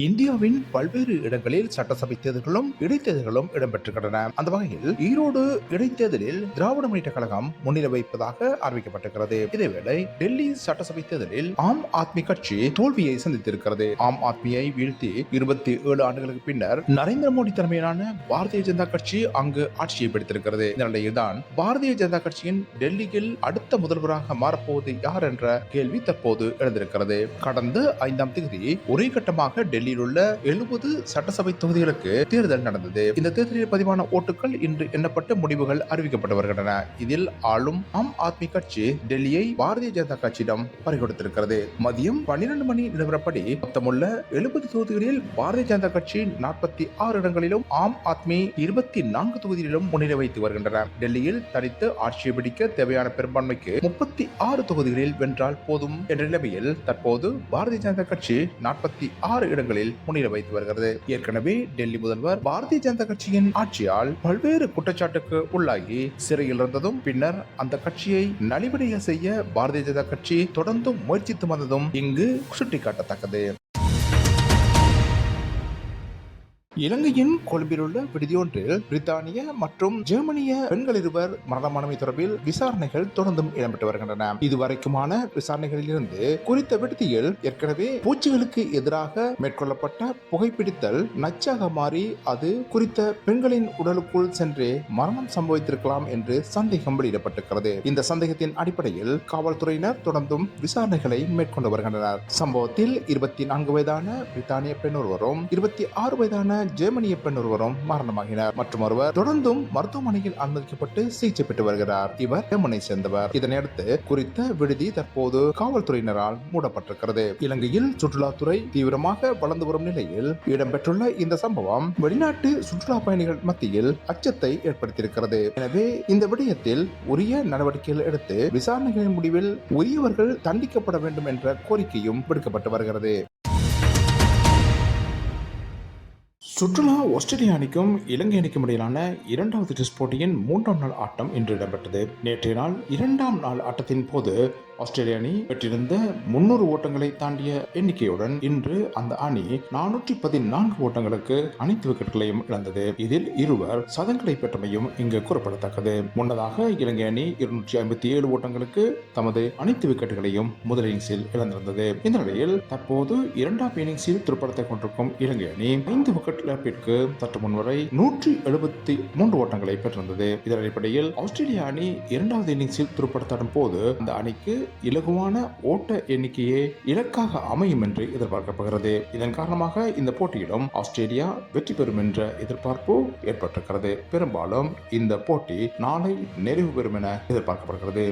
இந்தியாவின் பல்வேறு இடங்களில் சட்டசபை தேர்தல்களும் இடைத்தேர்தல்களும் இடம்பெற்றுகின்றன. அந்த வகையில் ஈரோடு இடைத்தேர்தலில் திராவிட முன்னேற்ற கழகம் முன்னிலை வைப்பதாக அறிவிக்கப்பட்டிருக்கிறது. இதேவேளை டெல்லி சட்டசபை தேர்தலில் ஆம் ஆத்மி கட்சி தோல்வியை சந்தித்திருக்கிறது. ஆம் ஆத்மியை வீழ்த்தி இருபத்தி ஏழு ஆண்டுகளுக்கு பின்னர் நரேந்திர மோடி தலைமையிலான பாரதிய ஜனதா கட்சி அங்கு ஆட்சியை பிடித்திருக்கிறது. இந்த நிலையில்தான் பாரதிய ஜனதா கட்சியின் டெல்லியில் அடுத்த முதல்வராக மாறப்போவது யார் என்ற கேள்வி தற்போது எழுந்திருக்கிறது. கடந்த ஐந்தாம் தேதி ஒரே கட்டமாக டெல்லி டெல்லியில் உள்ள எழுபது சட்டசபை தொகுதிகளுக்கு தேர்தல் நடந்தது. இந்த தேர்தலில் பதிவான ஓட்டுகள் இன்று எண்ணப்பட்டு முடிவுகள் அறிவிக்கப்பட்டு வருகின்றன. இதில் ஆளும் ஆம் ஆத்மி கட்சி டெல்லியை பாரதிய ஜனதா கட்சியிடம் பறிகொடுத்திருக்கிறது. மதியம் பன்னிரண்டு மணி நிலவரப்படி மொத்தமுள்ள எழுபது தொகுதிகளில் பாரதிய ஜனதா கட்சி நாற்பத்தி ஆறு இடங்களிலும் ஆம் ஆத்மி இருபத்தி நான்கு தொகுதிகளிலும் முன்னிலை வைத்து வருகின்றன. டெல்லியில் தனித்து ஆட்சியை பிடிக்க தேவையான பெரும்பான்மைக்கு முப்பத்தி ஆறு தொகுதிகளில் வென்றால் போதும் என்ற நிலைமையில் தற்போது பாரதிய ஜனதா கட்சி நாற்பத்தி ஆறு இடங்களில் முன்னிலை வைத்து வருகிறது. ஏற்கனவே டெல்லி முதல்வர் பாரதிய ஜனதா கட்சியின் ஆட்சியால் பல்வேறு குற்றச்சாட்டுக்கு உள்ளாகி சிறையில் இருந்ததும் பின்னர் அந்த கட்சியை நலிவடைய செய்ய பாரதிய ஜனதா கட்சி தொடர்ந்தும் முயற்சித்து வந்ததும் இங்கு சுட்டிக்காட்டத்தக்கது. இலங்கையின் கொழும்பில் உள்ள விடுதியொன்றில் பிரித்தானிய மற்றும் ஜெர்மனிய பெண்கள் இருவர் மரணமானமை தொடர்பில் விசாரணைகள் தொடர்ந்தும் இடம்பெற்று வருகின்றன. இதுவரைக்குமான விசாரணைகளில் இருந்து குறித்த விடுதியில் ஏற்கனவே பூச்சிகளுக்கு எதிராக மேற்கொள்ளப்பட்ட புகைப்பிடித்தல் நச்சாக மாறி அது குறித்த பெண்களின் உடலுக்குள் சென்றே மரணம் சம்பவித்திருக்கலாம் என்று சந்தேகம் வெளியிடப்பட்டிருக்கிறது. இந்த சந்தேகத்தின் அடிப்படையில் காவல்துறையினர் தொடர்ந்தும் விசாரணைகளை மேற்கொண்டு வருகின்றனர். சம்பவத்தில் இருபத்தி நான்கு வயதான பிரித்தானிய பெண் ஒருவரும் இருபத்தி ஆறு வயதான ஜெர்மனிய பெண் ஒருவரும் மரணமாகினார். மற்றும் ஒருவர் தொடர்ந்தும் மருத்துவமனையில் அனுமதிக்கப்பட்டு சிகிச்சை பெற்று வருகிறார். இவர் ஜெர்மனை சேர்ந்தவர். இதனையடுத்து குறித்த விடுதி தற்போது காவல்துறையினரால் மூடப்பட்டிருக்கிறது. இலங்கையில் சுற்றுலாத்துறை தீவிரமாக வளர்ந்து வரும் நிலையில் இடம்பெற்றுள்ள இந்த சம்பவம் வெளிநாட்டு சுற்றுலா பயணிகள் மத்தியில் அச்சத்தை ஏற்படுத்தியிருக்கிறது. எனவே இந்த விடயத்தில் உரிய நடவடிக்கைகள் எடுத்து விசாரணைகளின் முடிவில் உரியவர்கள் தண்டிக்கப்பட வேண்டும் என்ற கோரிக்கையும் விடுக்கப்பட்டு வருகிறது. சுற்றுலா ஆஸ்திரேலிய அணிக்கும் இலங்கை அணிக்கும் இடையிலான இரண்டாவது டெஸ்ட் போட்டியின் மூன்றாம் நாள் ஆட்டம் இன்று இடம்பெற்றது. நேற்றைய நாள் இரண்டாம் நாள் ஆட்டத்தின் போது ஆஸ்திரேலிய அணி பெற்றிருந்த முன்னூறு ஓட்டங்களை தாண்டிய எண்ணிக்கையுடன் இன்று அந்த அணி நானூற்றி பதினான்கு ஓட்டங்களுக்கு அனைத்து விக்கெட்டுகளையும் இழந்தது. இதில் இருவர் சதங்களை பெற்றமையும் இங்கு குறிப்பிடத்தக்கது. முன்னதாக இலங்கை அணி இருநூற்றி ஐம்பத்தி ஏழு ஓட்டங்களுக்கு தமது அனைத்து விக்கெட்டுகளையும் முதல் இன்னிங்ஸில் இழந்திருந்தது. இந்த நிலையில் தற்போது இரண்டாம் இன்னிங்ஸில் திருப்படத்தை கொண்டிருக்கும் இலங்கை அணி ஐந்து விக்கெட் இழப்பிற்கு சற்று முன்வரை நூற்றி எழுபத்தி மூன்று ஓட்டங்களை பெற்றிருந்தது. இதன் அடிப்படையில் ஆஸ்திரேலிய அணி இரண்டாவது இன்னிங்ஸில் துடுப்படுத்தாடும் போது அந்த அணிக்கு இலகுவான ஓட்ட எண்ணிக்கையே இலக்காக அமையும் என்று எதிர்பார்க்கப்படுகிறது. இதன் காரணமாக இந்த போட்டியிலும் ஆஸ்திரேலியா வெற்றி பெறும் என்ற எதிர்பார்ப்பு ஏற்பட்டிருக்கிறது. பெரும்பாலும் இந்த போட்டி நாளை நிறைவு பெறும் என எதிர்பார்க்கப்படுகிறது.